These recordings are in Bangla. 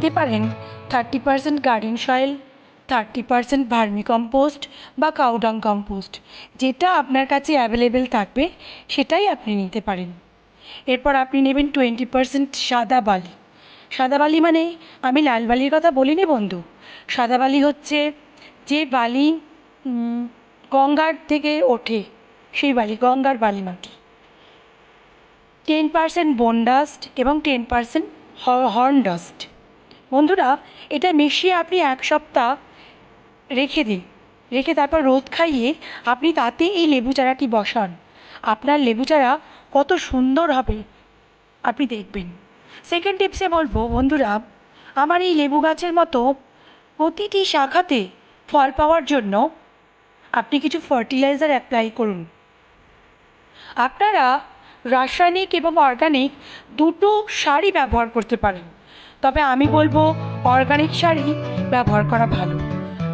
দিতে পারেন thirty percent garden soil thirty percent vermicompost বা কাউডাং কম্পোস্ট যেটা আপনার কাছে অ্যাভেলেবেল থাকবে, সেটাই আপনি নিতে পারেন। এরপর আপনি নেবেন টোয়েন্টি পার্সেন্ট সাদা বালি। সাদা বালি মানে আমি লাল বালির কথা বলিনি বন্ধু। সাদা বালি হচ্ছে, যে বালি গঙ্গার থেকে ওঠে, সেই বালি, গঙ্গার বালি মাটি। টেন পার্সেন্ট বোন ডাস্ট এবং টেন পার্সেন্ট হর্ন ডাস্ট বন্ধুরা, এটা মিশিয়ে আপনি এক সপ্তাহ রেখে দিন। রেখে তারপর রোদ খাইয়ে আপনি তাতে এই লেবু চারাটি বসান। আপনার লেবু চারা কত সুন্দর হবে আপনি দেখবেন। সেকেন্ড টিপসে বলব, বন্ধুরা, আমার এই লেবু গাছের মতো প্রতিটি শাখাতে ফল পাওয়ার জন্য আপনি কিছু ফার্টিলাইজার অ্যাপ্লাই করুন। আপনারা রাসায়নিক এবং অর্গানিক দুটো সারই ব্যবহার করতে পারেন। তবে আমি বলব অর্গানিক সারই ব্যবহার করা ভালো।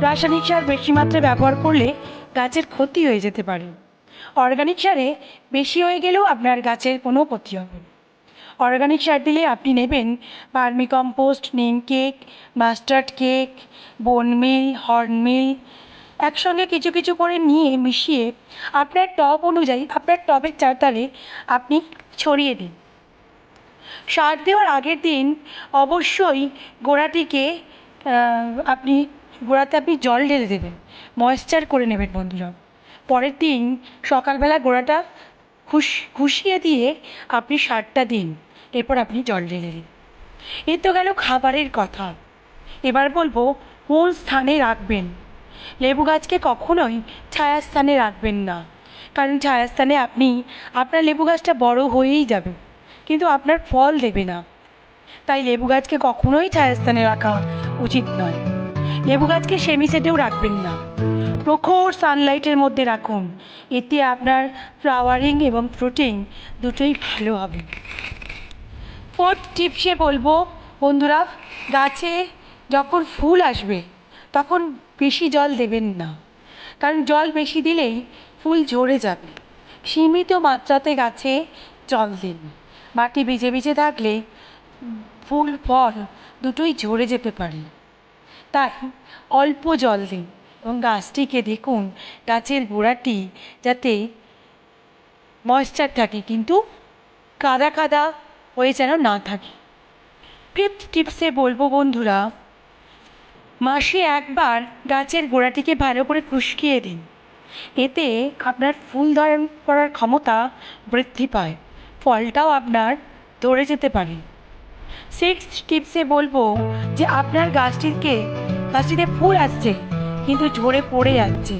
রাসায়নিক সার বেশি মাত্রায় ব্যবহার করলে গাছের ক্ষতি হয়ে যেতে পারে। অর্গানিক সারে বেশি হয়ে গেলেও আপনার গাছের কোনো ক্ষতি হবে অর্গানিক সার দিলে আপনি নেবেন ভার্মি কম্পোস্ট নিম cake mustard cake bone meal horn meal একসঙ্গে কিছু কিছু করে নিয়ে মিশিয়ে আপনার টব অনুযায়ী, আপনার টবের চারধারে আপনি ছড়িয়ে দিন। সার দেওয়ার আগের দিন অবশ্যই গোড়াটিকে আপনি, গোড়াতে আপনি জল ঢেলে দেবেন। ময়েশ্চার করে নেবেন বন্ধুরা। পরের দিন সকালবেলা গোড়াটা খুশ, খুশিয়ে দিয়ে আপনি সারটা দিন। এরপর আপনি জল ঢেলে দিন। এ তো গেল খাবারের কথা। এবার বলব, কোন স্থানে রাখবেন? লেবু গাছকে কখনোই ছায়াস্থানে রাখবেন না। কারণ ছায়াস্থানে আপনি, আপনার লেবু গাছটা বড় হয়েই যাবে। কিন্তু আপনার ফল দেবে না। তাই লেবু গাছকে কখনোই ছায়াস্থানে রাখা উচিত নয়। লেবু গাছকে সেমি সেটেও রাখবেন না। প্রখর সানলাইটের মধ্যে রাখুন। এতে আপনার ফ্লাওয়ারিং এবং ফ্রুটিং দুটোই ভালো হবে। ফোর্থ টিপসে বলব, বন্ধুরা, গাছে যখন ফুল আসবে, তখন বেশি জল দেবেন না। কারণ জল বেশি দিলেই ফুল ঝরে যাবে। সীমিত মাত্রাতে গাছে জল দিন। মাটি ভিজে ভিজে থাকলে ফুল ফল দুটোই ঝরে যেতে পারে। তাই অল্প জল দিন এবং গাছটিকে দেখুন গাছের গোড়াটি যাতে ময়েশ্চার থাকে কিন্তু কাদা কাদা হয়ে যেন না থাকে। ফিফথ টিপসে বলব বন্ধুরা, মাসে একবার গাছের গোড়াটিকে ভালো করে খুশকিয়ে দিন। এতে আপনার ফুল ধারণ করার ক্ষমতা বৃদ্ধি পায়। ফলটাও আপনার ধরে যেতে পারে। সিক্স টিপসে বলব যে আপনার গাছটিকে, গাছটিতে ফুল আসছে, কিন্তু ঝরে পড়ে যাচ্ছে।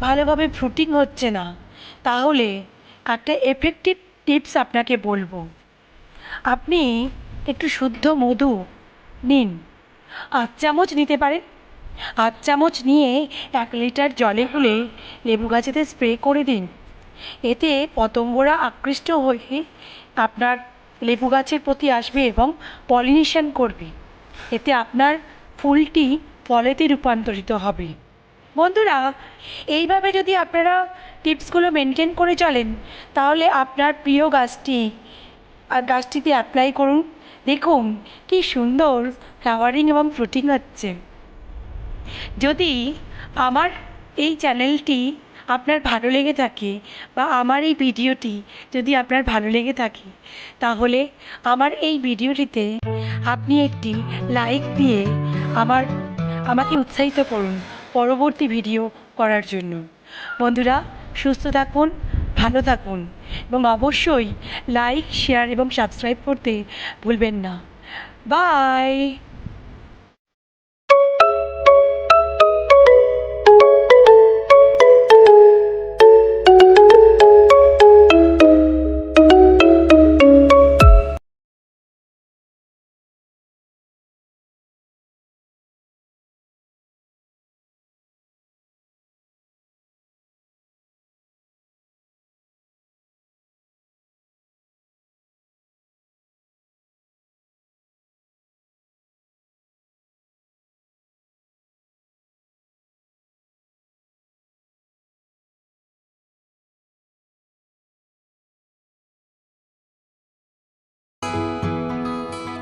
ভালোভাবে ফ্রুটিং হচ্ছে না। তাহলে একটা এফেক্টিভ টিপস আপনাকে বলব। আপনি একটু শুদ্ধ মধু নিন। আধ চামচ নিতে পারেন। আধ চামচ নিয়ে এক লিটার জলে গুলে লেবু গাছেতে স্প্রে করে দিন। এতে পতঙ্গরা আকৃষ্ট হয়ে আপনার লেবু গাছের প্রতি আসবে এবং পলিনেশন করবে। এতে আপনার ফুলটি ফলেতে রূপান্তরিত হবে। বন্ধুরা, এইভাবে যদি আপনারা টিপসগুলো মেনটেন করে চলেন, তাহলে আপনার প্রিয় গাছটি গাছটিতে অ্যাপ্লাই করুন। দেখুন কি সুন্দর ফ্লাওয়ারিং এবং ফ্রুটিং হচ্ছে। যদি আমার এই চ্যানেলটি আপনার ভালো লেগে থাকে বা আমার এই ভিডিওটি যদি আপনার ভালো লেগে থাকে, তাহলে আমার এই ভিডিওটিতে আপনি একটি লাইক দিয়ে আমার, আমাকে উৎসাহিত করুন পরবর্তী ভিডিও করার জন্য। বন্ধুরা, সুস্থ থাকুন, ভালো থাকুন এবং অবশ্যই লাইক শেয়ার এবং সাবস্ক্রাইব করতে ভুলবেন না। বাই